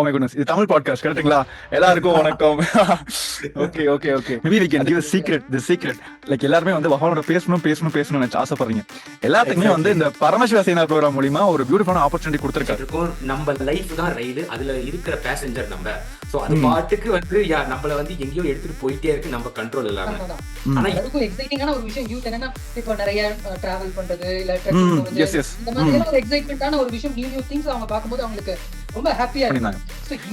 Oh my goodness இது Tamil podcast கரெக்ட்டுங்களா எல்லாருக்கும் வணக்கம். Okay okay okay maybe we can give secret the secret like எல்லாருமே வந்து பகவானோட பேசணும் பேசணும் பேசணும் நினைச்சு ஆசைப்படுறீங்க. எல்லாத்துக்குமே வந்து இந்த பரமசிவ சேனா ப்ரோக்ராம் மூலியமா ஒரு பியூட்டிஃபுல்லான ஆப்பர்ச்சுனிட்டி கொடுத்துருக்காரு. நம்ம லைஃப் தான் ரயில் அதுல இருக்கிற பேசஞ்சர் நம்ம. சோ அது பாட்டுக்கு வந்து யா நம்மள வந்து எங்கேயோ எடுத்துட்டு போயிட்டே இருக்கு நம்ம கண்ட்ரோல் இல்லாம. ஆனா எல்லாருக்கும் எக்ஸைட்டிங்கான ஒரு விஷயம் யூத் என்னன்னா இப்போ நிறைய டிராவல் பண்றது இல்ல. இந்த மாதிரி எல்லாம் ஒரு எக்ஸைட்மெண்டான ஒரு விஷயம் நியூ நியூ திங்ஸ் அவங்க பார்க்கும்போது அவங்களுக்கு ரொம்ப ஹாப்பியா இருந்தாங்க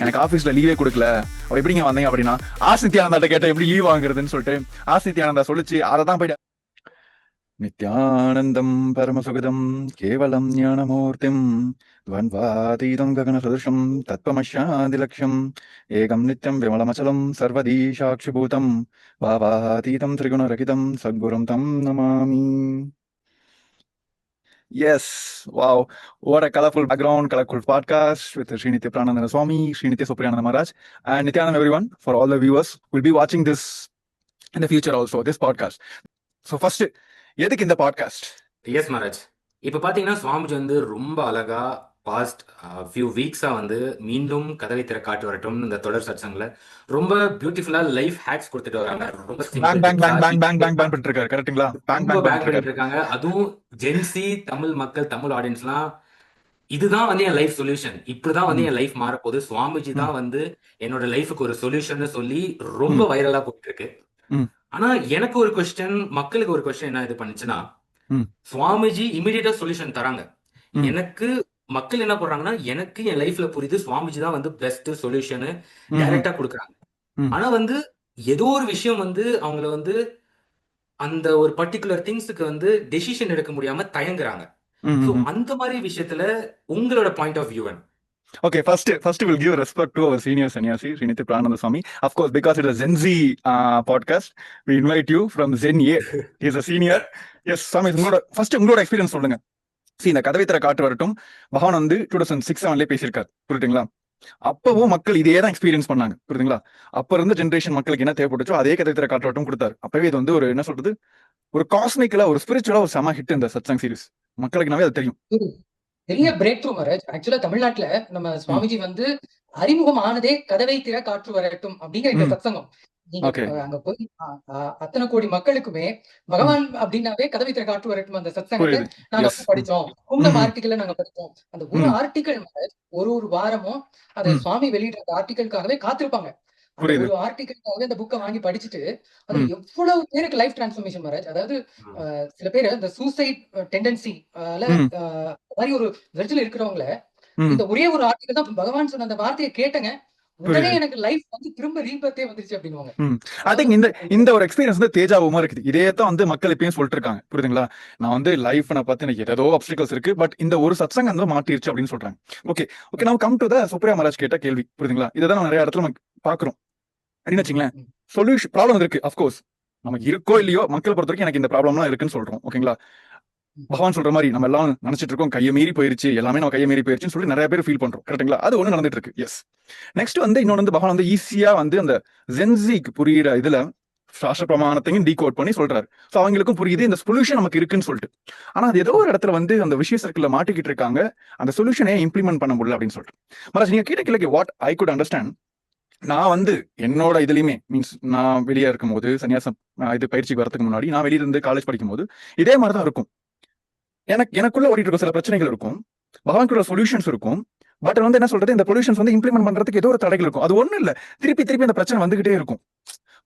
எனக்கு ஆபீஸ்ல லீவே கொடுக்கல. அவ எப்படிங்க வந்தீங்க அப்படின்னா ஆசித்யானந்தா கேட்ட எப்படி லீவ் வாங்குறதுன்னு சொல்லிட்டு. ஆசித்யானந்தா சொல்லிச்சு அதை தான் போயிட்டு நித்யானந்தம் பரமசுகதம் கேவலம் ஞானமூர்த்திம் துவன்வாதீதம் ககனசதுஷம் தத்வமஷாதிலக்ஷம் ஏகம் நித்யம் விமலமச்சலம் சர்வதீசாட்சிபூதம் பாவாதீதம் திரிகுணரகிதம் சத்குரும் தம் நமாமி. Yes, wow. What a colorful background, colorful podcast with Srinitya Pranandana Swami, Srinitya Supriyananda Maharaj, and Nityanand everyone. For all the viewers, will be watching this in the future also, this podcast. So first, எதுக்கு இந்த podcast S Maharaj இப்ப பாத்தீங்கன்னா சுவாமிஜி வந்து ரொம்ப அழகா past few வீக்ஸா வந்து மீண்டும் கதவை திற காட்டு வரட்டும் இந்த தொடர் சத்சங்ல ரொம்ப பியூட்டிஃபுல்லா லைஃப் ஹேக்ஸ் கொடுத்துட்டு வராங்க. ரொம்ப அதுவும் ஜென்சி தமிழ் மக்கள் தமிழ் ஆடியன்ஸ்லாம் இதுதான் வந்து என் லைஃப் சொல்யூஷன் இப்படிதான் வந்து என் லைஃப் மாறப்போகுது. சுவாமிஜி தான் வந்து என்னோட லைஃபுக்கு ஒரு சொல்யூஷன் சொல்லி ரொம்ப வைரலா போயிட்டு இருக்கு. ஆனா எனக்கு ஒரு கொஸ்டின் மக்களுக்கு ஒரு கொஸ்டின் என்ன இது பண்ணுச்சுன்னா. சுவாமிஜி இமிடியேட்டா சொல்யூஷன் தராங்க. எனக்கு மக்கள் என்ன பண்றாங்கன்னா எனக்கு என் லைஃப்ல புரியுது சுவாமிஜி தான் வந்து பெஸ்ட் சொல்யூஷன் டைரக்டா கொடுக்குறாங்க. ஆனா வந்து ஏதோ ஒரு விஷயம் வந்து அவங்கள வந்து அந்த ஒரு பர்டிகுலர் திங்ஸுக்கு வந்து டெசிஷன் எடுக்க முடியாம தயங்குறாங்க சோ அந்த மாதிரி விஷயத்துல உங்களோட point of view to our senior sannyasi, Srinitya Prananda Swami. Of course, because it is a Zen Z uh, podcast, we invite you from Zen A. He is a senior. Yes, Swami, உங்களோட first உங்களோட experience சொல்லுங்க See, இந்த கதவை திற காட்டு வரட்டும். பகவான் வந்து டூ தௌசண்ட் சிக்ஸ் செவன்லேயே பேசியிருக்காரு. புரியுதுங்களா? அப்பவும் மக்கள் இதே தான் எக்ஸ்பீரியன்ஸ் பண்ணாங்க. புரியுதுங்களா? அப்ப இருந்த ஜென்ரேஷன் மக்களுக்கு என்ன தேவைப்பட்டுச்சோ அதே கதை திற காட்டு வரட்டும் கொடுத்தாரு. அப்பவே இது வந்து ஒரு என்ன சொல்றது? ஒரு காஸ்மிக்கலா ஒரு ஸ்பிரிச்சுவலா ஒரு செம ஹிட் இந்த சத்சங் சீரிஸ் மக்களுக்குனாவே அது தெரியும். பெரிய பிரேக் த்ரூ மகாராஜ் ஆக்சுவலா தமிழ்நாட்டுல நம்ம சுவாமிஜி வந்து அறிமுகம் ஆனதே கதவை திற காற்று வரட்டும் அப்படிங்கிற இந்த. சத்சங்கம் நீங்க அங்க போய் அத்தனை கோடி மக்களுக்குமே பகவான் அப்படின்னாவே கதவை காற்று வரட்டும் அந்த சத்சங்கத்தை நாங்க. படிச்சோம் குண்டம் ம். ஆர்டிக்கல் நாங்க படிச்சோம் அந்த ஒரு. ஆர்டிக்கல் ஒரு ஒரு வாரமும் அதை. சுவாமி வெளியிட்ட அந்த ஆர்டிக்கலுக்காகவே காத்திருப்பாங்க அந்த. ஒரு ஆர்டிக்கலுக்காகவே அந்த புக்கை வாங்கி படிச்சுட்டு அது. எவ்வளவு பேருக்கு லைஃப் டிரான்ஸ்ஃபர்மேஷன் மகாராஜ் அதாவது சில பேர் இந்த சூசைட் டெண்டன்சி. மாதிரி ஒரு வெர்ஜில் இருக்கிறவங்கள. இந்த ஒரே ஒரு ஆர்டிக்கல் தான் பகவான் சொன்ன அந்த வார்த்தையை கேட்டங்க உடனே புரியுது. எனக்கு லைஃப் வந்து திரும்ப ரீபர்த்தே வந்துருச்சு அப்படின்னுவாங்க ஐ திங்க் இந்த இந்த ஒரு எக்ஸ்பீரியன்ஸ் வந்து தேஜாவுமா இருக்குது. இதே தான் வந்து மக்கள் எப்பயும் சொல்லிட்டு இருக்காங்க புரியுதுங்களா? நான் வந்து லைஃப் நான் பார்த்து எனக்கு ஏதோ அப்டிகல்ஸ் இருக்கு. பட் இந்த ஒரு சத்சங்கம் வந்து மாட்டிருச்சு அப்படின்னு சொல்றாங்க. ஓகே ஓகே நம்ம come to the Supriya Maharaj கேட்ட கேள்வி. புரியுதுங்களா? இதை தான் நிறைய இடத்துல நம்ம பாக்குறோம் அப்படின்னு வச்சுங்களேன் சொல்யூஷன் ப்ராப்ளம் இருக்கு அஃப்கோர்ஸ் நமக்கு இருக்கோ இல்லையோ மக்களை பொறுத்த வரைக்கும் எனக்கு இந்த ப்ராப்ளம்லாம் இருக்குன்னு சொல்றோம். ஓகேங்களா பகவான் சொல்ற மாதிரி நம்ம எல்லாம் நினைச்சிட்டு இருக்கோம் கையை மீறி போயிருச்சு எல்லாமே நம்ம கையை மீறி போயிருச்சுன்னு சொல்லி நிறைய பேர் ஃபீல் பண்றோம். கரெக்டுங்களா அது ஒண்ணு நடந்துட்டு இருக்கு. எஸ் நெக்ஸ்ட் வந்து இன்னொன்று வந்து பகவான் வந்து ஈஸியா வந்து அந்த ஜென்சிக்கு புரியுற இதுல சாஸ்திர பிரமாணத்தையும் டீகோட் பண்ணி சொல்றாரு. ஸோ அவங்களுக்கும் புரியுது இந்த சொல்யூஷன் நமக்கு இருக்குன்னு சொல்லிட்டு. ஆனா அது ஏதோ ஒரு இடத்துல வந்து அந்த விஷய சர்க்கிள் மாட்டிக்கிட்டு இருக்காங்க அந்த சொல்யூஷனை இம்ப்ளிமெண்ட் பண்ண முடியல அப்படின்னு சொல்லிட்டு. மராஜ் நீங்க கேட்ட கிழக்கு வாட் ஐ குட் அண்டர்ஸ்டாண்ட் நான் வந்து என்னோட இதுலயுமே மீன்ஸ் நான் வெளியே இருக்கும் போது சன்னியாசம் நான் இது பயிற்சிக்கு வரதுக்கு முன்னாடி நான் வெளியில இருந்து காலேஜ் படிக்கும் போது இதே மாதிரி தான் இருக்கும். எனக்கு எனக்குள்ள ஓடிட்டு இருக்க சில பிரச்சனைகள் இருக்கும். பகவானுக்குள்ள சொல்யூஷன்ஸ் இருக்கும். பட் வந்து என்ன சொல்றது? இந்த பொல்யூஷன்ஸ் வந்து இம்ப்ளிமெண்ட் பண்றதுக்கு ஏதோ ஒரு தடைகள் இருக்கும். அது ஒண்ணும் இல்ல. திருப்பி திருப்பி அந்த பிரச்சனை வந்துகிட்டே இருக்கும்.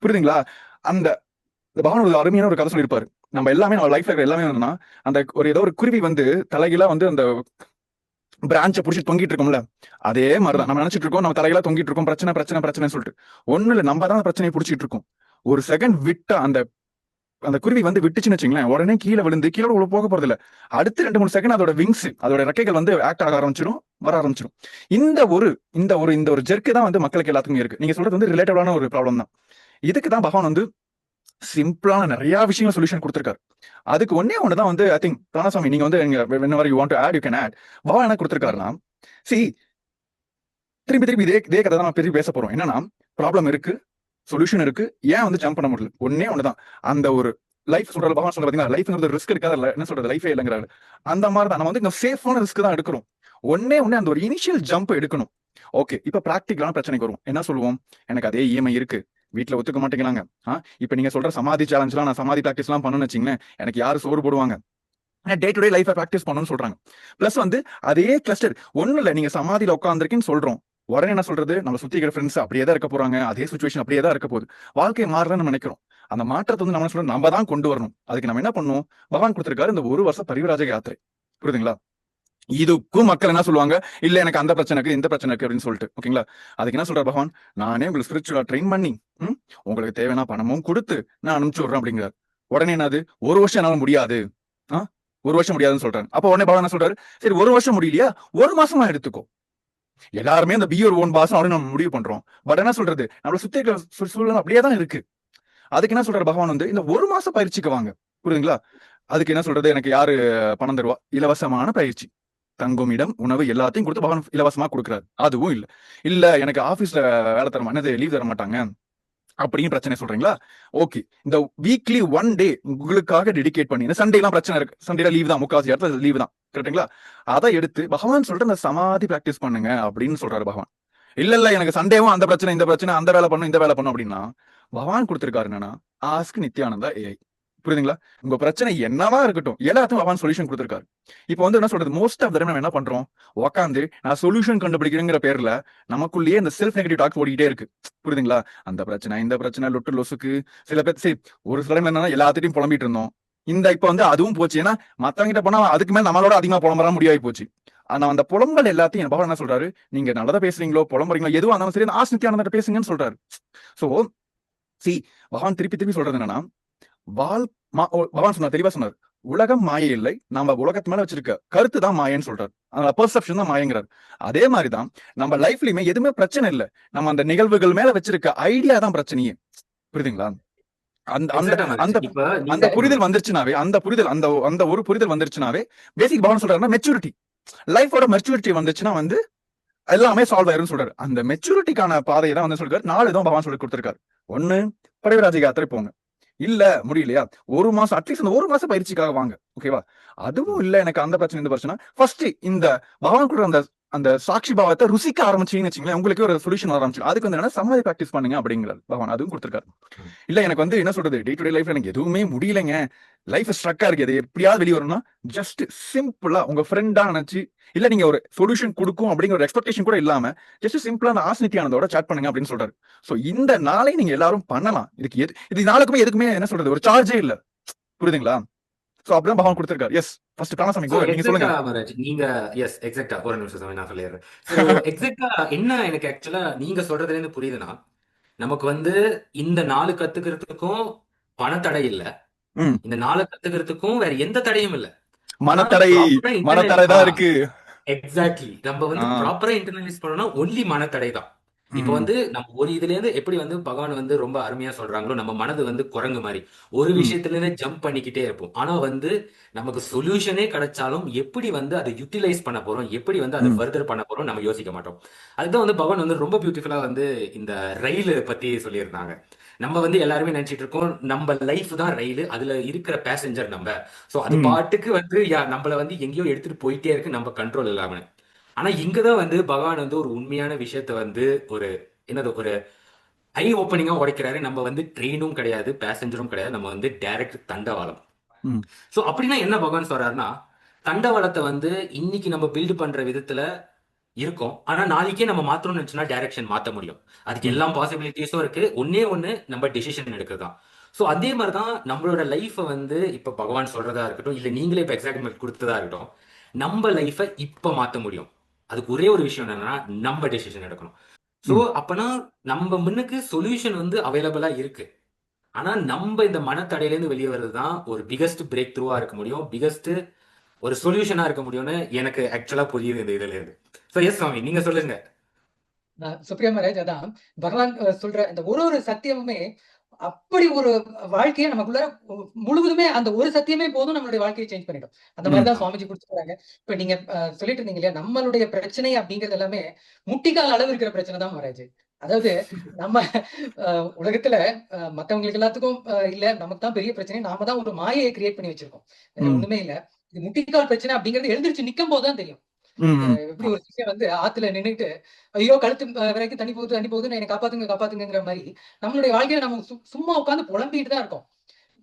புரியுதுங்களா? அந்த பகவான் ஒரு அருமையான ஒரு கதை சொல்லியிருப்பாரு. நம்ம எல்லாமே நம்ம லைஃப்ல இருக்கிற எல்லாமே என்னன்னா அந்த ஒரு ஏதோ ஒரு குருவி வந்து தலைகீழா வந்து அந்த பிரான்ச்சை பிடிச்சி தொங்கிட்டு இருக்கோம்ல. அதே மாதிரிதான். நம்ம நினைச்சிட்டு இருக்கோம் நம்ம தலைகளா தொங்கிட்டு இருக்கோம். பிரச்சனை பிரச்சனை பிரச்சனை சொல்லிட்டு. ஒண்ணு இல்ல. நம்ம தான் பிரச்சனையை பிடிச்சிட்டு இருக்கோம். ஒரு செகண்ட் விட்டா அந்த அந்த குருவி வந்து விட்டுச்சுன்னு வச்சுங்களேன் உடனே கீழே விழுந்து கீழே உள்ள போக போறது இல்ல அடுத்து ரெண்டு மூணு செகண்ட் அதோட விங்ஸ் அதோட ரெக்கைகள் வந்து ஆக்ட் ஆக ஆரம்பிச்சிடும் வர ஆரம்பிச்சிடும் இந்த ஒரு இந்த ஒரு இந்த ஒரு ஜெர்க்கு தான் வந்து மக்களுக்கு எல்லாத்துக்குமே இருக்கு. நீங்க சொல்றது வந்து ரிலேட்டடான ஒரு ப்ராப்ளம் தான். இதுக்கு தான் பகவான் வந்து சிம்பிளான நிறைய விஷயங்கள் சொல்யூஷன் கொடுத்துருக்காரு. அதுக்கு ஒன்னே ஒன்று தான் வந்து ஐ திங்க் பிராணசாமி நீங்க வந்து when you want to add you can add பகவான் என்ன கொடுத்திருக்காருன்னா சி திருப்பி திருப்பி இதே இதே கதை தான் நான் திருப்பி பேச போறோம். என்னன்னா ப்ராப்ளம் இருக்கு சொல்யூஷன் இருக்கு. ஏன் வந்து ஜம்ப் பண்ண முடியல? ஒன்னே ஒண்ணுதான். அந்த ஒரு லைஃப் சொல்ற பகவான் சொல்ற பாத்தீங்களா? லைஃப்ங்கிறது ரிஸ்க் இருக்காது என்ன சொல்றது? லைஃபே இல்லைங்கிறாரு. அந்த மாதிரி தான் நம்ம வந்து இந்த சேஃபான ரிஸ்க் தான் எடுக்கிறோம். ஒன்னே ஒன்னே அந்த ஒரு இனிஷியல் ஜம்ப் எடுக்கணும். ஓகே இப்ப பிராக்டிக்கலான பிரச்சனைக்கு வரும் என்ன சொல்லுவோம்? எனக்கு அதே இஎம்ஐ இருக்கு. வீட்டுல ஒத்துக்க மாட்டேங்கிறாங்க. ஆ இப்ப நீங்க சொல்ற சமாதி சேலஞ்ச்லாம் நான் சமாதி பிராக்டிஸ் எல்லாம் பண்ணணும்னு வச்சுங்களேன் எனக்கு யாரு சோறு போடுவாங்க? டே டு டே லைஃபை ப்ராக்டிஸ் பண்ணணும்னு சொல்றாங்க. பிளஸ் வந்து அதே கிளஸ்டர் ஒன்றும் இல்ல நீங்க சமாதியில உட்காந்துருக்கேன்னு சொல்றோம். உடனே என்ன சொல்றது? நம்ம சுத்தி இருக்கிற ஃப்ரெண்ட்ஸ் அப்படியே தான் இருக்க போறாங்க. அதே சுச்சுவேஷன் அப்படியே தான் இருக்க போகுது. வாழ்க்கை மாறலன்னு நினைக்கிறோம். அந்த மாற்றத்தை வந்து நம்ம சொல்ல நம்ம தான் கொண்டு வரணும். அதுக்கு நம்ம என்ன பண்ணும் பகவான் கொடுத்திருக்காரு இந்த ஒரு வருஷம் பரிவராஜ யாத்திரை. புரியுதுங்களா? இதுக்கும் மக்கள் என்ன சொல்லுவாங்க? இல்ல எனக்கு அந்த பிரச்சனை இருக்கு இந்த பிரச்சனை இருக்கு அப்படின்னு சொல்லிட்டு. ஓகேங்களா? அதுக்கு என்ன சொல்ற பகவான்? நானே உங்களுக்கு ஸ்பிரிச்சுவலா ட்ரெயின் பண்ணி உங்களுக்கு தேவையான பணமும் கொடுத்து நான் அனுப்பிச்சு விடுறேன் அப்படிங்கிறார். உடனே என்னது? ஒரு வருஷம் என்னால முடியாது. ஒரு வருஷம் முடியாதுன்னு சொல்றாரு. அப்ப உடனே பகவான் என்ன சொல்றாரு? சரி ஒரு வருஷம் முடியலையா? ஒரு மாசமா எடுத்துக்கோ. எல்லாருமே அந்த பியூர் ஓன் பாஸ் அப்படின்னு நம்ம முடிவு பண்றோம். பட் என்ன சொல்றது? நம்மள சுத்தி இருக்கிற சூழல் அப்படியே தான் இருக்கு. அதுக்கு என்ன சொல்றாரு பகவான் வந்து இந்த ஒரு மாசம் பயிற்சிக்கு வாங்க. புரியுதுங்களா? அதுக்கு என்ன சொல்றது? எனக்கு யாரு பணம் தருவா? இலவசமான பயிற்சி. தங்கும் இடம் உணவு எல்லாத்தையும் கொடுத்து பகவான் இலவசமா கொடுக்குறாரு. அதுவும் இல்ல. இல்ல எனக்கு ஆபீஸ்ல வேலை தர மா- என்னது லீவ் தர மாட்டாங்க. அப்படின்னு பிரச்சனை சொல்றீங்களா? ஓகே இந்த வீக்லி ஒன் டே உங்களுக்காக டெடிகேட் பண்ணி சண்டே எல்லாம் பிரச்சனை இருக்கு. சண்டேல லீவ் தான். முக்காசி இடத்துல லீவ் தான். கரெக்ட்டுங்களா அதை எடுத்து பகவான் சொல்ற அந்த சமாதி பிராக்டிஸ் பண்ணுங்க அப்படின்னு சொல்றாரு பகவான். இல்ல இல்ல எனக்கு சண்டேவும் அந்த பிரச்சனை இந்த பிரச்சனை அந்த வேலை பண்ணும் இந்த வேலை பண்ணும் அப்படின்னா பகவான் கொடுத்திருக்காரு என்னன்னா ஆஸ்க் நித்யானந்தா ஏஐ புரியுதுங்களா? உங்க பிரச்சனை என்னவா இருக்கட்டும் எல்லாத்தையும் அவன் சொல்யூஷன் கொடுத்துருக்காரு. இப்போ வந்து என்ன சொல்றது? மோஸ்ட் ஆஃப் த நம்ம என்ன பண்றோம்? உக்காந்து நான் சொல்யூஷன் கண்டுபிடிக்கிறேங்கிற பேர்ல நமக்குள்ளேயே இந்த செல்ஃப் நெகட்டிவ் டாக்ஸ் ஓடிக்கிட்டே இருக்கு. புரியுதுங்களா? அந்த பிரச்சனை இந்த பிரச்சனை லொட்டு லொசுக்கு சில பேர் சரி ஒரு சில என்னன்னா எல்லாத்திட்டையும் புலம்பிட்டு இருந்தோம். இந்த இப்ப வந்து அதுவும் போச்சு. ஏன்னா மத்தவங்க கிட்ட போனா அதுக்கு மேல நம்மளோட அதிகமா புலம்புற முடியாகி போச்சு. ஆனா அந்த புலம்பல் எல்லாத்தையும் என் பகவான் என்ன சொல்றாரு? நீங்க நல்லதா பேசுறீங்களோ புலம்புறீங்களோ எதுவும் இருந்தாலும் சரி ஆஸ் நித்யானந்த பேசுங்கன்னு சொல்றாரு. சோ சி பகவான் திருப்பி திருப்பி சொல்றது என்னன்னா வால் பகவான் சொன்னார் தெளிவா சொன்னார். உலகம் மாயை இல்லை நம்ம உலகத்து மேல வச்சிருக்க கருத்து தான் மாயன்னு சொல்றாரு. அந்த பெர்செப்ஷன் தான் மாயங்கிறார். அதே மாதிரிதான் நம்ம லைஃப்லயுமே எதுவுமே பிரச்சனை இல்லை. நம்ம அந்த நிகழ்வுகள் மேல வச்சிருக்க ஐடியா தான் பிரச்சனையே. புரியுதுங்களா? அந்த அந்த அந்த அந்த புரிதல் வந்துருச்சுனாவே அந்த புரிதல் அந்த அந்த ஒரு புரிதல் வந்துருச்சுனாவே பேசிக் பவன் சொல்றாருன்னா மெச்சூரிட்டி லைஃபோட மெச்சூரிட்டி வந்துச்சுன்னா வந்து எல்லாமே சால்வ் ஆயிரும்னு சொல்றாரு. அந்த மெச்சூரிட்டிக்கான பாதையை தான் வந்து சொல்றாரு நாலு தான் பகவான் சொல்லி கொடுத்திருக்காரு. ஒண்ணு படைவராஜ யாத்திரை போங்க. இல்ல முடியலையா? ஒரு மாசம் அட்லீஸ்ட் இந்த ஒரு மாசம் பயிற்சிக்காக வாங்க. ஓகேவா அதுவும் இல்ல எனக்கு அந்த பிரச்சனை இந்த பிரச்சனை. ஃபர்ஸ்ட் இந்த பகவான் கூட அந்த அந்த சாட்சி பாவத்தை ருசிக்க ஆரம்பிச்சீங்கன்னு வச்சுங்களேன் உங்களுக்கு ஒரு சொல்யூஷன் ஆரம்பிச்சு அதுக்கு வந்து என்ன சமாதி ப்ராக்டிஸ் பண்ணுங்க அப்படிங்கிறார் பகவான். அதுவும் கொடுத்திருக்காரு. இல்ல எனக்கு வந்து என்ன சொல்றது? டே டு டே லைஃப்ல எனக்கு எதுவுமே முடியலைங்க. லைஃப் ஸ்ட்ரக்கா இருக்கு. அது எப்படியாவது வெளியே வரணும்னா ஜஸ்ட் சிம்பிளா உங்க ஃப்ரெண்டா நினைச்சு இல்ல நீங்க ஒரு சொல்யூஷன் கொடுக்கும் அப்படிங்கிற ஒரு எக்ஸ்பெக்டேஷன் கூட இல்லாம ஜஸ்ட் சிம்பிளா அந்த ஆசனித்தியானதோட chat பண்ணுங்க அப்படின்னு சொல்றாரு. சோ இந்த நாளை நீங்க எல்லாரும் பண்ணலாம். இதுக்கு எது இது நாளுக்குமே எதுக்குமே என்ன சொல்றது? ஒரு சார்ஜே இல்ல. புரியுதுங்களா? சோ அப்படிதான் பகவான் கொடுத்திருக்காரு. எஸ் ஃபர்ஸ்ட் So, நீங்க சொல்லுங்க. நீங்க எஸ் எக்ஸாக்டா ஒரு நிமிஷம் சாமி, நான் சொல்லிடுறேன். எக்ஸாக்டா என்ன எனக்கு ஆக்சுவலா நீங்க சொல்றதுல இருந்து புரியுதுன்னா நமக்கு வந்து இந்த நாலு கத்துக்கிறதுக்கும் பணத்தடை இல்ல. இந்த நாலு கத்துக்கிறதுக்கும் வேற எந்த தடையும் இல்ல. மனத்தடை மனத்தடை தான் இருக்கு. எக்ஸாக்ட்லி நம்ம வந்து. ப்ராப்பரா இன்டர்னலைஸ் பண்ணோம்னா ஒன்லி மனத்தடை தான். இப்போ. வந்து நம்ம ஒரு இதுல இருந்து எப்படி வந்து பகவான் வந்து ரொம்ப அருமையா சொல்றாங்களோ நம்ம மனது வந்து குரங்கு மாதிரி. ஒரு. விஷயத்துல இருந்து ஜம்ப் பண்ணிக்கிட்டே இருப்போம். ஆனா வந்து நமக்கு சொல்யூஷனே கிடைச்சாலும் எப்படி வந்து அதை யூட்டிலைஸ் பண்ண போறோம்? எப்படி வந்து அதை. ஃபர்தர் பண்ண போறோம் நம்ம யோசிக்க மாட்டோம். அதுதான் வந்து பகவான் வந்து ரொம்ப பியூட்டிஃபுல்லா வந்து இந்த ரயில் பத்தி சொல்லியிருந்தாங்க. நம்ம வந்து எல்லாருமே நினைச்சிட்டு இருக்கோம் நம்ம லைஃப் தான் ரயில் அதுல இருக்கிற பேசஞ்சர் நம்ம. சோ அது. பாட்டுக்கு வந்து யா நம்மள வந்து எங்கேயோ எடுத்துட்டு போயிட்டே இருக்கு நம்ம கண்ட்ரோல் இல்லாம. ஆனா இங்கதான் வந்து பகவான் வந்து ஒரு உண்மையான விஷயத்த வந்து ஒரு என்னது ஒரு ஐ ஓப்பனிங்கா உடைக்கிறாரு. நம்ம வந்து ட்ரெயினும் கிடையாது பேசஞ்சரும் கிடையாது. நம்ம வந்து டைரக்ட் தண்டவாளம். சோ அப்படின்னா என்ன பகவான் சொல்றாருன்னா தண்டவாளத்தை வந்து இன்னைக்கு நம்ம பில்டு பண்ற விதத்துல இருக்கும். ஆனா நாளைக்கே நம்ம மாத்தணும்னு நினைச்சோம்னா டைரக்ஷன் மாத்த முடியும். அதுக்கு. எல்லா பாசிபிலிட்டிஸும் இருக்கு. ஒன்னே ஒண்ணு நம்ம டெசிஷன் எடுக்கிறதுதான். சோ அதே மாதிரிதான் நம்மளோட லைஃபை வந்து இப்ப பகவான் சொல்றதா இருக்கட்டும் இல்ல நீங்களே இப்ப எக்ஸாக்ட் கொடுத்ததா இருக்கட்டும் நம்ம லைஃபை இப்ப மாத்த முடியும். அதுக்கு ஒரே ஒரு விஷயம் என்னன்னா நம்ம டெசிஷன் எடுக்கணும். ம். அப்பனா நம்ம முன்னுக்கு சொல்யூஷன் வந்து அவைலபிளா இருக்கு. ஆனா நம்ம இந்த மனத்தடையில இருந்து வெளியே வர்றது தான் ஒரு பிகஸ்ட் பிரேக் த்ரூவா இருக்க முடியும். பிகஸ்ட் ஒரு சொல்யூஷனா இருக்க முடியும்னு எனக்கு ஆக்சுவலா புரியுது இந்த இதுல இருந்து சோ எஸ் சுவாமி நீங்க சொல்லுங்க. சுப்ரியா மகாராஜ் அதான் பகவான் சொல்ற இந்த ஒரு ஒரு சத்தியமுமே அப்படி ஒரு வாழ்க்கையை நமக்குள்ள முழுவதுமே அந்த ஒரு சத்தியமே போதும் நம்மளுடைய வாழ்க்கையை சேஞ்ச் பண்ணிடும். அந்த மாதிரி தான் சுவாமிஜி கொடுத்துருக்காங்க. இப்ப நீங்க சொல்லிட்டு இருந்தீங்க இல்லையா நம்மளுடைய பிரச்சனை அப்படிங்கிறது எல்லாமே முட்டிக்கால் அளவு இருக்கிற பிரச்சனை தான் மகாராஜ். அதாவது நம்ம அஹ், உலகத்துல மத்தவங்களுக்கு எல்லாத்துக்கும் இல்ல நமக்கு தான் பெரிய பிரச்சனை நாம தான் ஒரு மாயையை கிரியேட் பண்ணி வச்சிருக்கோம். ஒண்ணுமே இல்ல. இது முட்டிக்கால் பிரச்சனை அப்படிங்கிறது எழுந்திருச்சு நிக்கும் போதுதான் தெரியும். எப்படி ஒரு சிஷ்யன் வந்து ஆத்துல நின்னுட்டு ஐயோ கழுத்து வரைக்கும் தண்ணி போகுது தண்ணி போகுது என்னை காப்பாத்துங்க காப்பாத்துங்கிற மாதிரி நம்மளுடைய வாழ்க்கையில நம்ம சும்மா உட்காந்து புலம்பிட்டு தான் இருக்கோம்.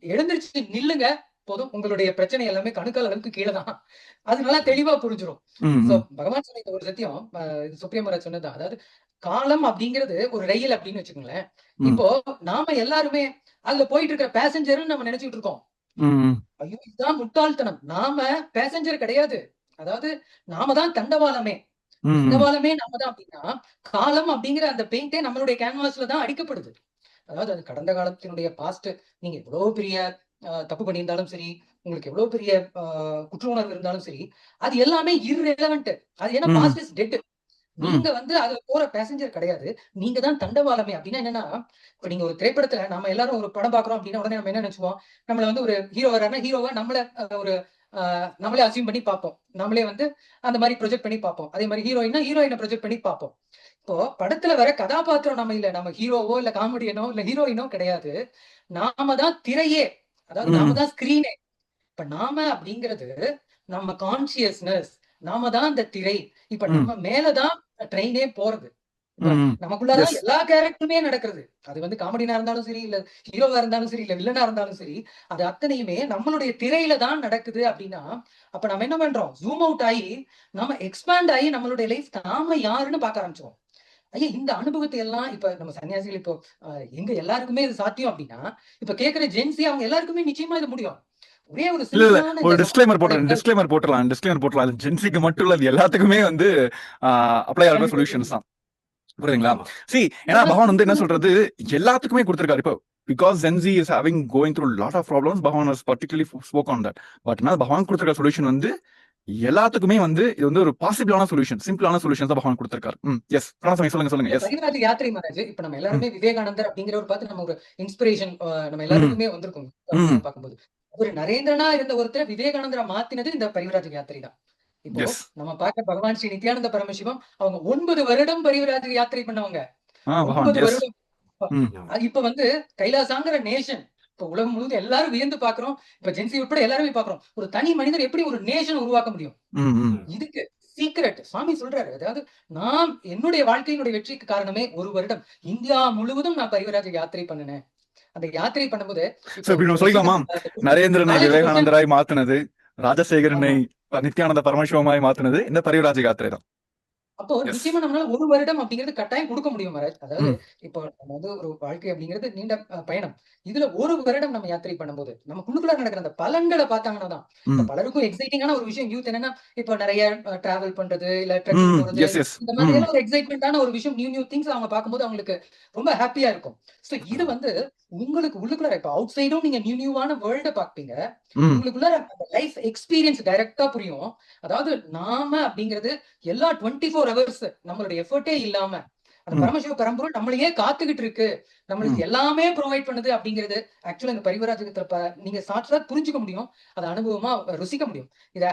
எழுந்திருச்சு நில்லுங்க போதும். உங்களுடைய பிரச்சனை எல்லாமே கணுக்கால் அளவுக்கு கீழே தான். அது நல்லா தெளிவா புரிஞ்சிடும் சோ. பகவான் சொன்ன ஒரு சத்தியம் சுப்ரியமராஜ் சொன்னதுதான். அதாவது காலம் அப்படிங்கிறது ஒரு ரயில் அப்படின்னு வச்சுக்கோங்களேன். இப்போ நாம எல்லாருமே அதுல போயிட்டு இருக்கிற பேசஞ்சர்னு நம்ம நினைச்சுட்டு இருக்கோம். ஐயோ இதுதான் முட்டாள்தனம். நாம பேசஞ்சர் கிடையாது. அதாவது நாம தான் தண்டவாளமே. தண்டவாளமே நாம தான் அப்படின்னா காலம் அப்படிங்கிற அந்த பெயிண்டே நம்மளுடைய கேன்வாஸ்ல தான் அடிக்கப்படுது. அதாவது அது கடந்த காலத்தினுடைய பாஸ்ட் நீங்க எவ்வளவு பெரிய தப்பு பண்ணியிருந்தாலும் சரி உங்களுக்கு எவ்வளவு பெரிய குற்ற உணர்வு இருந்தாலும் சரி அது எல்லாமே irrelevant அது ஏன்னா. Past is dead. நீங்க வந்து அதுல போற பேசஞ்சர் கிடையாது. நீங்க தான் தண்டவாளமே. அப்படின்னா என்னன்னா இப்ப நீங்க ஒரு திரைப்படத்துல நம்ம எல்லாரும் ஒரு படம் பாக்குறோம் அப்படின்னா உடனே நம்ம என்ன நினைச்சுவோம் நம்மள வந்து ஒரு ஹீரோ வர்றாருன்னா ஹீரோவை நம்மள ஒரு நம்மளே அசியூம் பண்ணி பார்ப்போம். நம்மளே வந்து அந்த மாதிரி ப்ரொஜெக்ட் பண்ணி பார்ப்போம். அதே மாதிரி ஹீரோயினா ஹீரோயினை ப்ரொஜெக்ட் பண்ணி பார்ப்போம். இப்போ படத்துல வர கதாபாத்திரம் நம்ம இல்ல. நம்ம ஹீரோவோ இல்ல காமெடியனோ இல்ல ஹீரோயினோ கிடையாது. நாம தான் திரையே. அதாவது நாம தான் ஸ்கிரீனே இப்ப நாம அப்படிங்கிறது நம்ம கான்சியஸ்னஸ் நாம தான் அந்த திரை. இப்ப. நம்ம மேலதான் ட்ரெயினே போறது. நமக்குள்ளதான். எல்லா கேரக்டருமே நடக்கிறது. அது வந்து காமெடினா இருந்தாலும் சரி இல்ல ஹீரோவா இருந்தாலும் சரி இல்ல வில்லனா இருந்தாலும் சரி அது அத்தனையுமே நம்மளுடைய திரையில தான் நடக்குது அப்படின்னா அப்ப நம்ம என்ன பண்றோம்? ஜூம் அவுட் ஆகி நாம எக்ஸ்பேண்ட் ஆகி நம்மளுடைய லைஃப் நாம யாருன்னு பார்க்க ஆரம்பிச்சோம் ஐயா இந்த அனுபவத்தை எல்லாம் இப்ப நம்ம சன்னியாசிகள் இப்போ எங்க எல்லாருக்குமே இது சாத்தியம் அப்படின்னா இப்ப கேக்குற ஜென்சி அவங்க எல்லாருக்குமே நிச்சயமா இது முடியும். ஒரே ஒரு ஒரு டிஸ்க்ளைமர் போட்டுறேன். டிஸ்க்ளைமர் போட்டுடலாம் டிஸ்க்ளைமர் போட்டுலாம் அது ஜென்சிக்கு மட்டும் இல்ல எல்லாத்துக்குமே வந்து அப்ளை ஆகிற சொல்யூஷன்ஸ் தான். புரியுதுங்களா. சி ஏன்னா பகவான் வந்து என்ன சொல்றது? எல்லாத்துக்குமே கொடுத்திருக்காரு. இப்போ because Gen Z is having going through lot of problems பகவான் particularly spoke on that but என்ன பகவான் கொடுத்திருக்க சொல்யூஷன் வந்து எல்லாத்துக்குமே வந்து இது வந்து ஒரு பாசிபிளான சொல்யூஷன் சிம்பிளான சொல்யூஷன் தான் பகவான் கொடுத்திருக்காரு. ம் எஸ் பிரணாசமி சொல்லுங்க சொல்லுங்க எஸ் பரிவராஜ யாத்திரை மகாராஜ் இப்ப நம்ம எல்லாருமே விவேகானந்தர் அப்படிங்கிறவர் பார்த்து நம்ம ஒரு இன்ஸ்பிரேஷன் நம்ம எல்லாருக்குமே வந்திருக்கும். பார்க்கும்போது. ஒரு நரேந்திரனா இருந்த ஒருத்தர் விவேகானந்தரா மாத்தினது இந்த பரிவராஜ யாத்திரை தான். இப்போ. நம்ம பார்க்க பகவான் ஸ்ரீ நித்யானந்த பரமசிவம் அவங்க ஒன்பது வருடம் பரிவராஜ யாத்திரை பண்ணவங்க. ஒன்பது வருடம். இப்ப வந்து கைலாசாங்கிற நேஷன். இப்ப உலகம் முழுவதும் எல்லாரும் வியந்து பாக்குறோம் இப்ப ஜென்சி உட்பட எல்லாருமே பாக்குறோம் ஒரு தனி மனிதர் எப்படி ஒரு நேஷன் உருவாக்க முடியும்? இதுக்கு சீக்ரெட் சுவாமி சொல்றாரு. அதாவது நான் என்னுடைய வாழ்க்கையினுடைய வெற்றிக்கு காரணமே ஒரு வருடம். இந்தியா முழுவதும் நான் பரிவராஜ யாத்திரை பண்ணினேன். அந்த யாத்திரை பண்ணும்போது? நரேந்திரனை விவேகானந்தராய் மாத்துனது ராஜசேகரனை நித்யானந்த பரமசிவமாய் மாத்துனது இந்த பரிவராஜ யாத்திரை தான் அப்போ. நிச்சயமா நம்மளால ஒரு வருடம் அப்படிங்கிறது கட்டாயம் கொடுக்க முடியும் மகாராஜ். அதாவது. இப்போ நம்ம வந்து ஒரு வாழ்க்கை அப்படிங்கிறது நீண்ட பயணம். இதுல ஒரு வருடம் நம்ம யாத்திரை பண்ணும்போது நமக்குள்ளுக்குள்ள நடக்கிற அந்த பலன்களை பார்த்தாங்கன்னா தான் பலருக்கும் எக்ஸைட்டிங்கான ஒரு விஷயம் யூத் என்னன்னா இப்போ நிறைய டிராவல் பண்றது இல்ல ட்ரெக்கிங் போறது இந்த மாதிரி ஒரு எக்ஸைட்மெண்டான ஒரு விஷயம் நியூ நியூ திங்ஸ் அவங்க பார்க்கும்போது அவங்களுக்கு ரொம்ப ஹாப்பியா இருக்கும். சோ இது வந்து உங்களுக்கு உள்ளுக்குள்ள இப்ப அவுட் சைடும் நீங்க நியூ நியூவான வேர்ல்ட பாப்பீங்க உங்களுக்குள்ள லைஃப் எக்ஸ்பீரியன்ஸ் டைரக்டா புரியும். அதாவது நாம அப்படிங்கிறது எல்லா டுவெண்ட்டி ஃபோர் ஹவர்ஸ் நம்மளுடைய எஃபர்ட்டே இல்லாம அந்த. பரமசிவ பரம்பொருள் நம்மளையே காத்துக்கிட்டு இருக்கு. நம்மளுக்கு எல்லாமே ப்ரொவைட் பண்ணுது அப்படிங்கிறது ஆக்சுவலா இந்த பரிவராஜகத்துல நீங்க சாட்சாத் புரிஞ்சுக்க முடியும். அதை அனுபவமா ருசிக்க முடியும். இத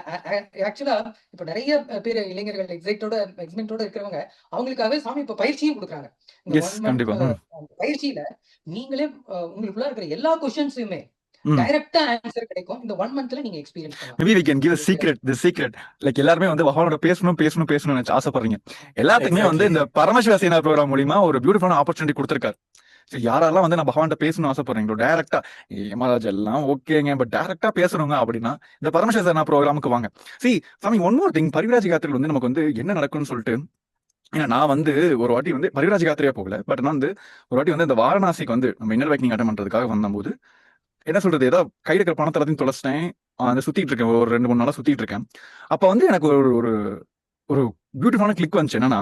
ஆக்சுவலா இப்ப நிறைய பேர் இளைஞர்கள் எக்ஸைட்டோட எக்ஸைட்மெண்டோட இருக்கிறவங்க அவங்களுக்காகவே சாமி இப்ப பயிற்சியும் கொடுக்குறாங்க. பயிற்சியில நீங்களே உங்களுக்குள்ள இருக்கிற எல்லா கொஸ்டின்ஸுமே ம். டைரக்டா ஆன்சர் கிடைக்கும். இந்த ஒன் மந்த்ல நீங்க experience maybe we can give secret the secret like எல்லாருமே வந்து பகவானோட பேசணும் பேசணும் பேசணும்னு ஆசைப்படுறீங்க. எல்லாத்துக்குமே வந்து இந்த பரமசிவ சேனா ப்ரோக்ராம் மூலியமா ஒரு பியூட்டிஃபுல்லான ஆப்பர்ச்சுனிட்டி கொடுத்திருக்காரு. So, யாரெல்லாம் வந்து நான் பகவான்கிட்ட பேசணும் ஆசைப்படுறீங்களோ டைரக்டா மகாராஜ் எல்லாம் ஓகேங்க. பட் டைரக்டா பேசணுங்க அப்படின்னா இந்த பரமசிவ சேனா ப்ரோக்ராமுக்கு வாங்க. சி சாமி ஒன் மோர் திங் பரிவிராஜ் யாத்திரையில் வந்து நமக்கு வந்து என்ன நடக்கும்னு சொல்லிட்டு ஏன்னா நான் வந்து ஒரு வாட்டி வந்து பரிவிராஜ் யாத்திரையா போகல. பட் நான் வந்து ஒரு வாட்டி வந்து இந்த வாரணாசிக்கு வந்து நம்ம இன்னர் வைக்கிங் அட்டன் பண்றதுக்காக வந்தபோது என்ன சொல்றது? ஏதோ கையில் இருக்கிற பணத்தை எல்லாத்தையும் தொலைச்சிட்டேன். அந்த சுத்திட்டு இருக்கேன். ஒரு ரெண்டு மூணு நாளா சுத்திட்டு இருக்கேன். அப்ப வந்து எனக்கு ஒரு ஒரு ஒரு பியூட்டிஃபுல்லான கிளிக் வந்துச்சு. என்னன்னா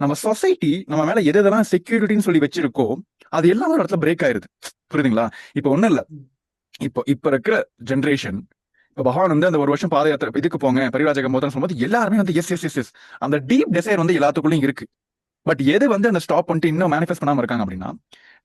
நம்ம சொசைட்டி நம்ம மேல எது எதெல்லாம் செக்யூரிட்டின்னு சொல்லி வச்சிருக்கோ அது எல்லாமே ஒரு இடத்துல பிரேக் ஆயிருது. புரியுதுங்களா? இப்ப ஒண்ணும் இல்ல. இப்போ இப்ப இருக்கிற ஜென்ரேஷன் இப்ப பகவான் வந்து அந்த ஒரு வருஷம் பாத யாத்திரை இதுக்கு போங்க பரிராஜகம் போதுன்னு சொல்லும்போது எல்லாருமே வந்து எஸ் எஸ் எஸ் எஸ் அந்த டீப் டிசைர் வந்து எல்லாத்துக்குள்ளயும் இருக்கு. பட் எது வந்து அந்த ஸ்டாப் பண்ணிட்டு இன்னும் மேனிஃபெஸ்ட் பண்ணாம இருக்காங்க அப்படின்னா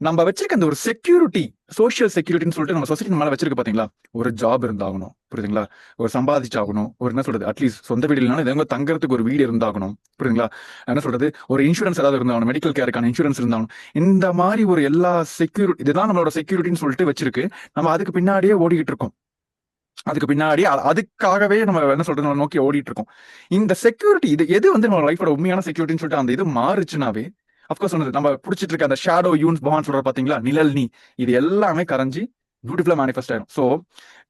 நம்ம வச்சிருக்க அந்த ஒரு செக்யூரிட்டி சோஷியல் செக்யூரிட்டின்னு சொல்லிட்டு நம்ம சொசைட்டி மேலே வச்சிருக்க பாத்தீங்களா? ஒரு ஜாப் இருந்தாகணும் புரியுதுங்களா? ஒரு சம்பாதிச்சாகணும் ஒரு என்ன சொல்றது? அட்லீஸ்ட் சொந்த வீடு இல்லைனாலும் எதோ தங்கறதுக்கு ஒரு வீடு இருந்தாகணும் புரியுதுங்களா? என்ன சொல்றது? ஒரு இன்சூரன்ஸ் ஏதாவது இருந்தாகணும் மெடிக்கல் கேருக்கான இன்சூரன்ஸ் இருந்தாகணும். இந்த மாதிரி ஒரு எல்லா செக்யூரிட்டி இதுதான் நம்மளோட செக்யூரிட்டின்னு சொல்லிட்டு வச்சிருக்கு. நம்ம அதுக்கு பின்னாடியே ஓடிக்கிட்டு இருக்கோம். அதுக்கு பின்னாடி அதுக்காகவே நம்ம என்ன சொல்றது? நம்ம நோக்கி ஓடிட்டு இருக்கோம். இந்த செக்யூரிட்டி இது எது வந்து நம்ம லைஃபோட உண்மையான செக்யூரிட்டின்னு சொல்லிட்டு அந்த இது மாறுச்சுனாவே அப்கோர்ஸ் சொன்னது நம்ம பிடிச்சிட்டு இருக்க அந்த ஷேடோ யூன்ஸ் பவான் சொல்ற பாத்தீங்களா? நிழல் நீ. இது எல்லாமே கரைஞ்சி பியூட்டிஃபுல்லா மேனிஃபெஸ்ட் ஆயிரும். சோ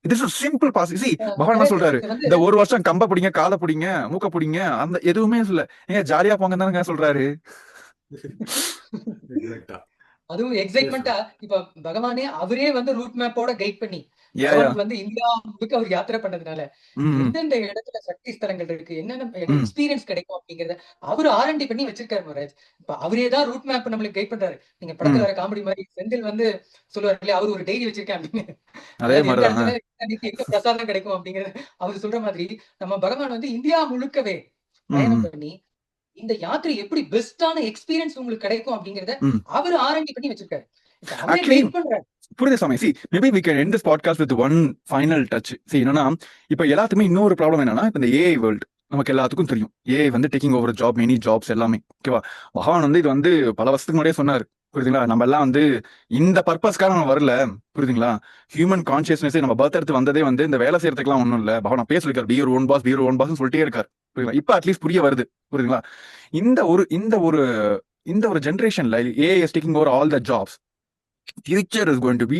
இது சிம்பிள் பாஸ் சி பகவான் என்ன சொல்றாரு. இந்த ஒரு வருஷம் கம்ப பிடிங்க காலை பிடிங்க மூக்க பிடிங்க அந்த எதுவுமே சொல்ல ஏங்க ஜாலியா போங்க தானங்க சொல்றாரு. அதுவும் எக்ஸைட்மெண்டா இப்ப பகவானே அவரே வந்து ரூட் மேப்போட கைட் பண்ணி வந்து இந்தியா முழுக்க அவர் யாத்திரை பண்ணதுனால எந்தெந்த இடத்துல சக்தி ஸ்தலங்கள் இருக்கு? என்னென்ன. எக்ஸ்பீரியன்ஸ் கிடைக்கும் அப்படிங்கறத அவரு ஆர்என்டி பண்ணி வச்சிருக்காரு மகாராஜ். இப்ப அவரே தான் ரூட் மேப் நம்மளுக்கு கைட் பண்றாரு. நீங்க படத்துல வர காமெடி மாதிரி செந்தில் வந்து சொல்லுவாரு இல்லையா அவர் ஒரு டைரி வச்சிருக்கேன் அப்படின்னு. பிரசாதம் கிடைக்கும் அப்படிங்கறது அவர் சொல்ற மாதிரி நம்ம பகவான் வந்து இந்தியா முழுக்கவே பயணம் பண்ணி இந்த யாத்திரை எப்படி பெஸ்டான எக்ஸ்பீரியன்ஸ் உங்களுக்கு கிடைக்கும் அப்படிங்கறத. அவர் ஆர்என்டி பண்ணி வச்சிருக்காரு. புரியுது சாமி. See maybe we can end this podcast with one final touch see என்னன்னா இப்போ எல்லாத்துக்குமே இன்னொரு ப்ராப்ளம் என்னன்னா இப்போ இந்த ஏஐ வேர்ல்டு நமக்கு எல்லாத்துக்கும் தெரியும். ஏஐ வந்து taking over job many jobs எல்லாமே. ஓகேவா பகவான் வந்து இது வந்து பல வருஷத்துக்கு முன்னாடியே சொன்னார். புரியுதுங்களா? நம்ம எல்லாம் வந்து இந்த பர்பஸ்க்காக நம்ம வரல. புரியுதுங்களா? ஹியூமன் கான்சியஸ்னஸ் நம்ம பர்த் எடுத்து வந்ததே வந்து இந்த வேலை செய்யறதுக்குலாம் ஒன்றும் இல்லை. பகவான் பேச be your own boss be your own boss சொல்லிட்டே இருக்காரு. புரியுதுங்களா? இப்போ அட்லீஸ்ட் புரிய வருது. புரியுதுங்களா? இந்த ஒரு இந்த ஒரு இந்த ஒரு ஜென்ரேஷன்ல AI taking over all the jobs future is going to be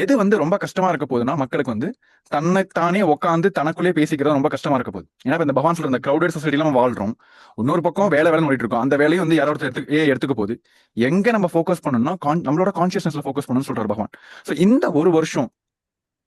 எது வந்து ரொம்ப கஷ்டமா இருக்க போகுதுன்னா மக்களுக்கு வந்து தன்னைத்தானே உட்காந்து தனக்குள்ளே பேசிக்கிறது ரொம்ப கஷ்டமா இருக்க போகுது. ஏன்னா இந்த பவான் சொல்ற இந்த கிரௌடட் சொசைட்டில நம்ம வாழ்றோம். இன்னொரு பக்கம் வேலை வேலை ஓடிட்டு இருக்கோம். அந்த வேலையும் வந்து யாரோ ஒருத்தர் எடுத்து ஏ எடுத்துக்க போகுது. எங்க நம்ம ஃபோக்கஸ் பண்ணணும்னா நம்மளோட கான்சியஸ்னஸ்ல ஃபோக்கஸ் பண்ணணும்னு சொல்றாரு பகவான். ஸோ இந்த ஒரு வருஷம்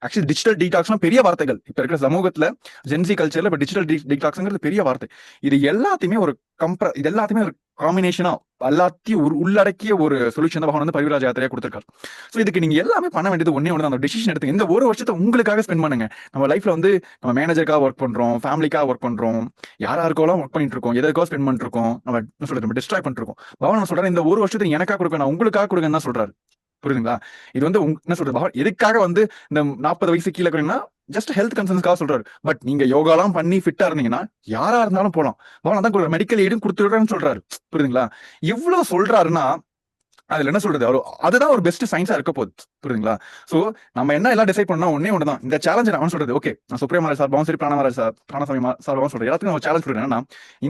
ஆக்சுவலி டிஜிட்டல் டீடாக்ஸ்னா பெரிய வார்த்தைகள். இப்ப இருக்கிற சமூகத்துல ஜென்சி கல்ச்சர்ல இப்ப டிஜிட்டல் டீடாக்ஸ்ங்கிறது பெரிய வார்த்தை. இது எல்லாத்தையுமே ஒரு கம்பர இது எல்லாத்தையுமே ஒரு காம்பினேஷனா எல்லாத்தையும் ஒரு உள்ளடக்கிய ஒரு சொல்யூஷன் பகவான் வந்து பரிவிராஜ யாத்திரையா கொடுத்திருக்காரு. ஸோ இதுக்கு நீங்க எல்லாமே பண்ண வேண்டியது ஒண்ணே ஒன்று அந்த டிசிஷன் எடுத்து இந்த ஒரு வருஷத்தை உங்களுக்காக ஸ்பெண்ட் பண்ணுங்க. நம்ம லைஃப்ல வந்து நம்ம மேனேஜருக்காக ஒர்க் பண்றோம் ஃபேமிலிக்காக ஒர்க் பண்றோம் யாரா இருக்கோலாம் ஒர்க் பண்ணிட்டு இருக்கோம் எதற்கோ ஸ்பெண்ட் பண்ணிட்டு இருக்கோம் நம்ம சொல்றது நம்ம டிஸ்ட்ராய் பண்ணிட்டு இருக்கோம். பகவான் சொல்றாரு இந்த ஒரு வருஷத்தை எனக்காக கொடுக்க நான் உங்களுக்காக கொடுக்கன்னு தான் சொல்றாரு. புரியுதுங்களா? இது வந்து என்ன சொல்றது? பகவான் எதுக்காக வந்து இந்த நாற்பது வயசு கீழே இருக்கிறீங்கன்னா ஜஸ்ட் ஹெல்த் கன்சர்ன்ஸ்க்காக சொல்றாரு. பட் நீங்க யோகாலாம் பண்ணி ஃபிட்டா இருந்தீங்கன்னா யாரா இருந்தாலும் போலாம். பகவான் தான் மெடிக்கல் எய்டும் கொடுத்துடுறேன்னு சொல்றாரு. புரியுதுங்களா? இவ்வளவு சொல்றாருன்னா அதுல என்ன சொல்றது? அவர் அதுதான் ஒரு பெஸ்ட் சயின்ஸா இருக்க போகுது. புரியுதுங்களா? சோ நம்ம என்ன எல்லாம் டிசைட் பண்ணா ஒன்னே ஒன்று தான். இந்த சேலஞ்ச் அவன் சொல்றது ஓகே நான் சுப்ரமராஜ் சார் பவன்சரி சரி சார் பிராணசாமி சார் பவன் சொல்றேன் எல்லாத்துக்கும் நான் சேலஞ்ச் பண்ணுறேன் என்னன்னா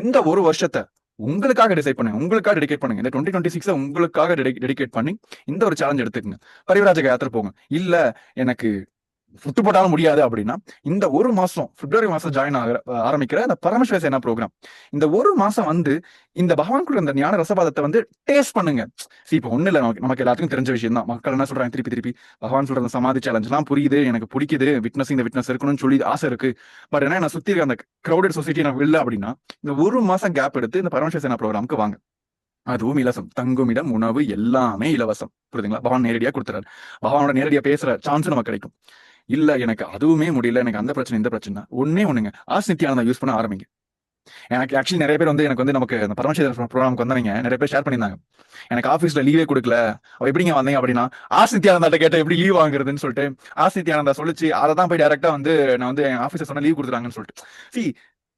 இந்த ஒரு வருஷத்தை உங்களுக்காக டிசைட் பண்ணுங்க உங்களுக்காக டெடிகேட் பண்ணுங்க. இந்த டுவெண்ட்டி டுவெண்ட்டி சிக்ஸை உங்களுக்காக டெடிகேட் பண்ணி இந்த ஒரு சேலஞ்ச் எடுத்துக்கங்க. பரிவராஜக யாத்திரை போங்க. இல்ல எனக்கு சுட்டு போட்டாலும் முடியாது அப்படின்னா இந்த ஒரு மாசம் பிப்ரவரி மாசம் ஜாயின் ஆகிற ஆரம்பிக்கிற அந்த பரமேஸ்வர சேனா ப்ரோக்ராம் இந்த ஒரு மாசம் வந்து இந்த பகவான் கூட இந்த ஞான ரசபாதத்தை வந்து டேஸ்ட் பண்ணுங்க. See, இப்போ ஒண்ணு இல்ல நமக்கு நமக்கு எல்லாத்துக்கும் தெரிஞ்ச விஷயம் தான். மக்கள் என்ன சொல்றாங்க? திருப்பி திருப்பி பகவான் சொல்ற சமாதி சேலஞ்ச் எல்லாம் புரியுது எனக்கு பிடிக்குது விட்னஸ் இந்த விட்னஸ் இருக்கணும்னு சொல்லி ஆசை இருக்கு. பட் என்ன நான் சுத்தி இருக்க அந்த கிரௌடட் சொசைட்டி எனக்கு இல்லை அப்படின்னா இந்த ஒரு மாசம் கேப் எடுத்து இந்த பரமேஸ்வர சேனா ப்ரோக்ராமுக்கு வாங்க. அதுவும் இலவசம் தங்குமிடம் உணவு எல்லாமே இலவசம். புரியுதுங்களா? பகவான் நேரடியா கொடுத்துறாரு. பகவானோட நேரடியா பேசுற சான்ஸ் நமக்கு கிடைக்கும். இல்ல எனக்கு அதுவுமே முடியல. எனக்கு அந்த பிரச்சனை இந்த பிரச்சனை ஒண்ணே ஒண்ணுங்க. ஆஸ் நித்யானந்தா யூஸ் பண்ண ஆரம்பிங்க. எனக்கு ஆக்சுவலி நிறைய பேர் வந்து எனக்கு வந்து நமக்கு அந்த பரமேஸ்வர ப்ரோக்ராமுக்கு வந்தவங்க நிறைய பேர் ஷேர் பண்ணியிருந்தாங்க. எனக்கு ஆஃபீஸ்ல லீவே கொடுக்கல. அவ எப்படிங்க வந்தீங்க அப்படின்னா ஆஸ் நித்யானந்தாட்ட கேட்ட எப்படி லீவ் வாங்குறதுன்னு சொல்லிட்டு ஆஸ் நித்யானந்தா சொல்லிச்சு அதை தான் போய் டைரக்டா வந்து நான் வந்து என் ஆஃபீஸர் சொன்ன லீவ் கொடுத்துறாங்கன்னு சொல்லிட்டு. சி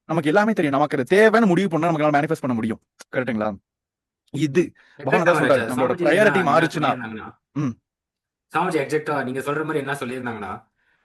நமக்கு எல்லாமே தெரியும். நமக்கு அது தேவைன்னு முடிவு பண்ணா நமக்கு மேனிஃபெஸ்ட் பண்ண முடியும். கரெக்ட்டுங்களா இது. பகவான் தான் சொல்றாரு, நம்மளோட என்ன மாறுச்சுன்னா. ம். சாமிஜி எக்ஸாக்டா நீங்க சொல்ற மாதிரி என்ன சொல்லியிருந்தாங்கன்னா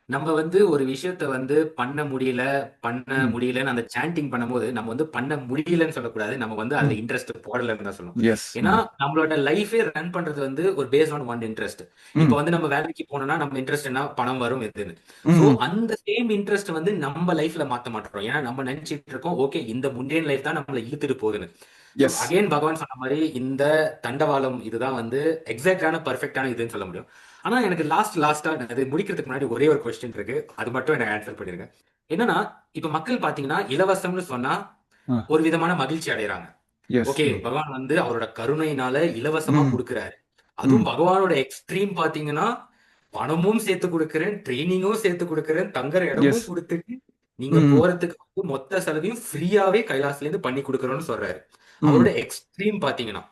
நம்ம வந்து ஒரு விஷயத்த வந்து பண்ண முடியல பண்ண ம். முடியலன்னு அந்த சாண்டிங் பண்ணும்போது நம்ம வந்து பண்ண முடியலன்னு சொல்லக்கூடாது. நம்ம வந்து அதுல இன்ட்ரெஸ்ட் போடலன்னு தான் சொல்லணும். எஸ் ஏன்னா நம்மளோட லைஃபே ரன் பண்றது வந்து ஒரு பேஸ்ட் ஆன் ஒன் இன்ட்ரெஸ்ட் இப்போ வந்து நம்ம வேலைக்கு போனோம்னா நம்ம இன்ட்ரெஸ்ட் என்ன? பணம் வரும் எதுன்னு. சோ அந்த சேம் இன்ட்ரெஸ்ட் வந்து நம்ம லைஃப்ல மாத்த மாட்டோம். ஏன்னா நம்ம நினைச்சிட்டு இருக்கோம் ஓகே இந்த முண்டேன் லைஃப் தான் நம்மள இழுத்துட்டு போகுதுன்னு. எஸ் அகைன் பகவான் சொன்ன மாதிரி இந்த தண்டவாளம் இதுதான் வந்து எக்ஸாக்டான பர்ஃபெக்டான இதுன்னு சொல்ல முடியும். ஆனா எனக்கு லாஸ்ட் லாஸ்டா இது முடிக்கிறதுக்கு முன்னாடி ஒரே ஒரு கொஸ்டின் இருக்கு. அது மட்டும் எனக்கு ஆன்சர் பண்ணிருங்க என்னன்னா இப்ப மக்கள் பாத்தீங்கன்னா இலவசம்னு சொன்னா. ஒரு விதமான மகிழ்ச்சி அடையறாங்க. எஸ் ஓகே பகவான் வந்து அவரோட கருணையினால இலவசமா. கொடுக்கறாரு. அதுவும் பகவானோட எக்ஸ்ட்ரீம் பாத்தீங்கன்னா பணமும் சேர்த்து கொடுக்கறேன் ட்ரைனிங்கும் சேர்த்து கொடுக்கறேன் தங்குற இடமும். கொடுத்துட்டு நீங்க. போறதுக்கு வந்து மொத்த செலவையும் ஃப்ரீயாவே கைலாஸ்ல இருந்து பண்ணி கொடுக்கறோம்னு சொல்றாரு. அவரோட எக்ஸ்ட்ரீம் பாத்தீங்கன்னா.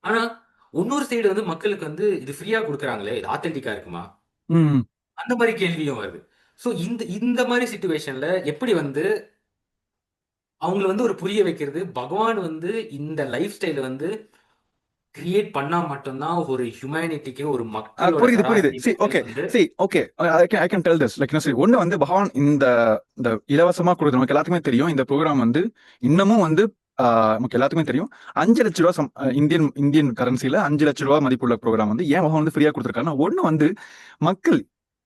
ஆனா இன்னொரு சைடு வந்து மக்களுக்கு வந்து இது ஃப்ரீயா கொடுக்குறாங்களே இது ஆத்தென்டிக்கா இருக்குமா? அந்த மாதிரி கேள்வியும் வருது. சோ இந்த இந்த மாதிரி சுச்சுவேஷன்ல எப்படி வந்து அவங்கள வந்து ஒரு புரிய வைக்கிறது? பகவான் வந்து இந்த லைஃப் ஸ்டைல வந்து கிரியேட் பண்ணா மட்டும்தான் ஒரு ஹியூமனிட்டிக்கு ஒரு ஆ, மக்களோட புரியுது புரியுது. சி மக்கள் okay see okay I can tell this like சரி ஒன்று வந்து பகவான் இந்த இந்த இலவசமா கொடுக்குற நமக்கு எல்லாத்துக்குமே தெரியும். இந்த ப்ரோக்ராம் வந்து இன்னமும் வந்து நமக்கு எல்லாத்துக்குமே தெரியும். அஞ்சு லட்ச ரூபா இந்தியன் இந்தியன் கரன்சில அஞ்சு லட்ச ரூபா மதிப்புள்ள ப்ரோக்ராம் வந்து ஏன் பகவான் வந்து ஃப்ரீயா கொடுத்துருக்காங்கன்னா ஒண்ணு வந்து மக்கள்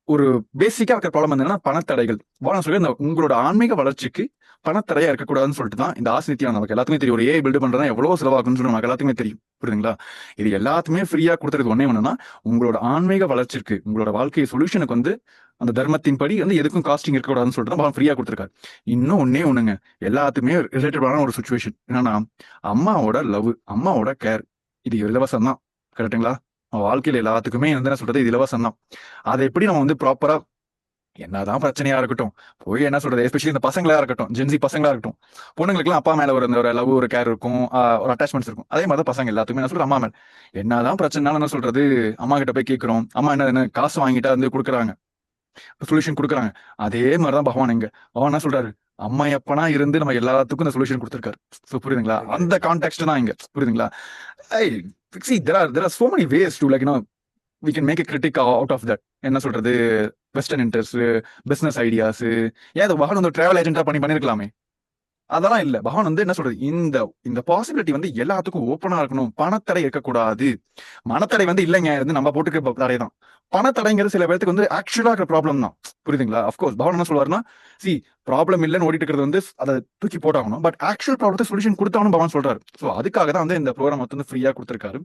ஒரு பேசிக்கா இருக்கிற ப்ராப்ளம் என்னன்னா பணத்தடைகள். வாழ சொல்லி இந்த உங்களோட ஆன்மீக வளர்ச்சிக்கு பணத்தடையா இருக்கக்கூடாதுன்னு சொல்லிட்டு தான் இந்த ஆசினித்தியா நமக்கு எல்லாத்துக்குமே தெரியும். ஒரு ஏ பில்டு பண்றதா எவ்வளவு செலவாகும்னு சொல்லி நமக்கு எல்லாத்துக்குமே தெரியும். புரியுதுங்களா? இது எல்லாத்துமே ஃப்ரீயா கொடுத்துருக்கு ஒன்னே ஒண்ணுன்னா உங்களோட ஆன்மீக வளர்ச்சிக்கு உங்களோட வாழ்க்கை சொல்யூஷனுக்கு வந்து அந்த தர்மத்தின் படி வந்து எதுக்கும் காஸ்டிங் இருக்கக்கூடாதுன்னு சொல்லிட்டு தான் ஃப்ரீயா கொடுத்துருக்காரு. இன்னும் ஒன்னே ஒண்ணுங்க. எல்லாத்துக்குமே ரிலேட்டடான ஒரு சுச்சுவேஷன் என்னன்னா அம்மாவோட லவ் அம்மாவோட கேர் இது இலவசம் தான் கரெக்டுங்களா வாழ்க்கையில எல்லாத்துக்குமே வந்து என்ன சொல்றது? இது இலவசம் தான் அதை எப்படி நம்ம வந்து ப்ராப்பரா என்னதான் பிரச்சனையா இருக்கட்டும். போய் என்ன சொல்றது? எஸ்பெஷலி இந்த பசங்களா இருக்கட்டும். ஜென்சி பசங்களா இருக்கட்டும். பொண்ணுங்களுக்குலாம் அப்பா மேல ஒரு அந்த ஒரு லவ் ஒரு கேர் இருக்கும். ஒரு அட்டாச்மெண்ட்ஸ் இருக்கும். அதே மாதிரி தான் பசங்க எல்லாத்துக்குமே என்ன சொல்றது? அம்மா மேல. என்னதான் பிரச்சனைனாலும் என்ன சொல்றது? அம்மா கிட்ட போய் கேட்கிறோம். அம்மா என்ன என்ன காசு வாங்கிட்டா வந்து கொடுக்குறாங்க. சொல்யூஷன் கொடுக்குறாங்க. அதே மாதிரிதான் பகவான் எங்க பகவான் என்ன சொல்றாரு? அம்மா எப்பனா இருந்து நம்ம எல்லாத்துக்கும் இந்த சொல்யூஷன் கொடுத்துருக்காரு. ஸோ புரியுதுங்களா? அந்த கான்டெக்ட் தான் இங்க. புரியுதுங்களா? ஐ there are so many ways to like you know we can make a critic out of that. என்ன சொல்றது? வெஸ்டர்ன் இன்ட்ரெஸ்ட் பிசினஸ் ஐடியாஸ் ஏன் அது பகவான் வந்து டிராவல் ஏஜென்டா பண்ணி பண்ணிருக்கலாமே. அதெல்லாம் இல்ல. பகவான் வந்து என்ன சொல்றது இந்த இந்த பாசிபிலிட்டி வந்து எல்லாத்துக்கும் ஓப்பனா இருக்கணும். பணத்தடை இருக்கக்கூடாது. மனத்தடை வந்து இல்லைங்க. வந்து நம்ம போட்டுக்க தடை தான் பணத்தடைங்கிறது சில பேருக்கு வந்து ஆக்சுவலா இருக்கிற ப்ராப்ளம் தான். புரியுதுங்களா? அஃப்கோர்ஸ் பகவான் என்ன சொல்லுவாருன்னா சி ப்ராப்ளம் இல்லைன்னு ஓடிட்டு இருக்கிறது வந்து அதை தூக்கி போட்டாகணும். பட் ஆக்சுவல் ப்ராப்ளத்தை சொல்யூஷன் கொடுத்தாலும் பகவான் சொல்றாரு. ஸோ அதுக்காக தான் வந்து இந்த ப்ரோக்ராம் வந்து ஃப்ரீயா கொடுத்துருக்காரு.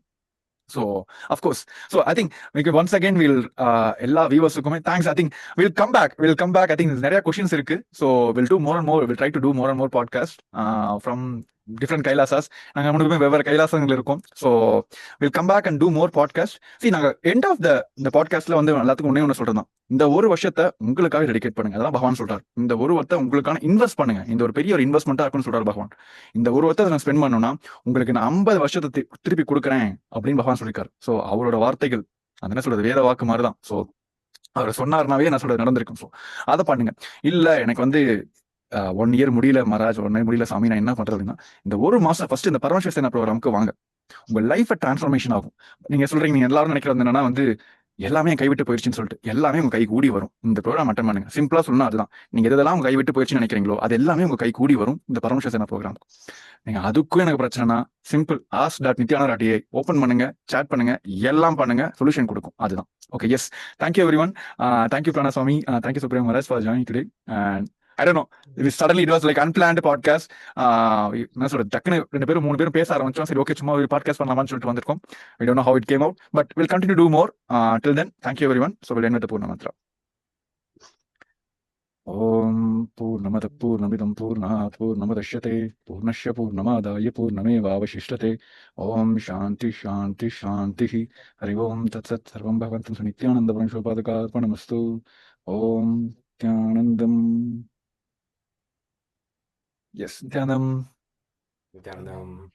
So of course so I think மிக ஒன்ஸ் அகேன் வில் எல்லா வியூவர்ஸுக்குமே thanks I think we'll come back we'll come back I think நிறைய கொஷின்ஸ் இருக்கு. So we'll do more and more we'll try to do more and more podcast from different Kailasas. நாங்கள் மூணு வெவ்வேறு கைலாசங்கள் இருக்கும். So we'll come back and do more podcast see நாங்கள் end of the இந்த பாட்காஸ்ட்ல வந்து எல்லாத்துக்கும் ஒன்னே ஒன்று சொல்றோம் இந்த ஒரு வருஷத்தை உங்களுக்காக டெடிகேட் பண்ணுங்க. அதான் பகவான் சொல்றாரு. இந்த ஒரு வருத்த உங்களுக்கான இன்வெஸ்ட் பண்ணுங்க. இந்த ஒரு பெரிய ஒரு இன்வெஸ்ட்மெண்ட்டா இருக்குன்னு சொல்றாரு பகவான். இந்த ஒரு வருத்தத்தை நான் ஸ்பெண்ட் பண்ணணும்னா உங்களுக்கு நான் ஐம்பது வருஷத்தை திருப்பி கொடுக்குறேன் அப்படின்னு பகவான் சொல்லியிருக்காரு. ஸோ அவரோட வார்த்தைகள் அது என்ன சொல்றது? வேத வாக்கு மாதிரி தான் ஸோ அவர் சொன்னார்னாவே நான் சொல்றது நடந்திருக்கும். ஸோ அதை பண்ணுங்க. இல்ல எனக்கு வந்து ஒன் இயர் முடியல மராஜ் ஒன் இயர் முடியல சாமி நான் என்ன பண்றது அப்படின்னா இந்த ஒரு மாசம் ஃபர்ஸ்ட் இந்த பரமேஸ்வர சேனா ப்ரோக்ராமுக்கு வாங்க. உங்க லைஃப் டிரான்ஸ்ஃபர்மேஷன் ஆகும். நீங்க சொல்றீங்க நீங்க எல்லாரும் நினைக்கிறது என்னன்னா வந்து எல்லாமே கைவிட்டு போயிடுச்சுன்னு சொல்லிட்டு எல்லாமே உங்க கை கூடி வரும். இந்த ப்ரோக்ராம் அட்டன் பண்ணுங்க. சிம்பிளா சொல்லணும் அதுதான். நீங்க எதெல்லாம் உங்க கைவிட்டு போயிருச்சுன்னு போயிடுச்சுன்னு நினைக்கிறீங்களோ அது எல்லாமே உங்க கை கூடி வரும் இந்த பரமேஸ்வர சேனா ப்ரோக்ராம் நீங்க அதுக்கும் எனக்கு பிரச்சனைனா simple as dot Nithyananda dot AI open பண்ணுங்க சேட் பண்ணுங்க எல்லாம் பண்ணுங்க சொல்யூஷன் கொடுக்கும். அதுதான். Okay yes thank you everyone thank you Pranaswami. Thank you supreme Maharaj for join today and I don't no இது suddenly it was like unplanned podcast என்ன சொல்றது டக்குனு ரெண்டு பேரும் மூணு பேரும் பேச ஆரம்பிச்சோம் சரி ஓகே சும்மா ஒரு பாட்காஸ்ட் பண்ணலாமான்னு சொல்லிட்டு வந்திருக்கோம் I don't know how it came out but will continue to more till then thank you everyone so will end with Poorna Mantra ॐ पूर्णमदः पूर्णमिदं पूर्णात् पूर्णमुदश्यते पूर्णस्य पूर्णमादाय पूर्णमेवावशिष्यते ॐ शान्ति शान्ति शान्तिः हरि ओं तत्सत् सर्वं भगवन्तं सुनित्यानन्दपरमेश्वरपादकार्पणमस्तु ॐ नित्यानन्दम् Yes, denim, denim, denim.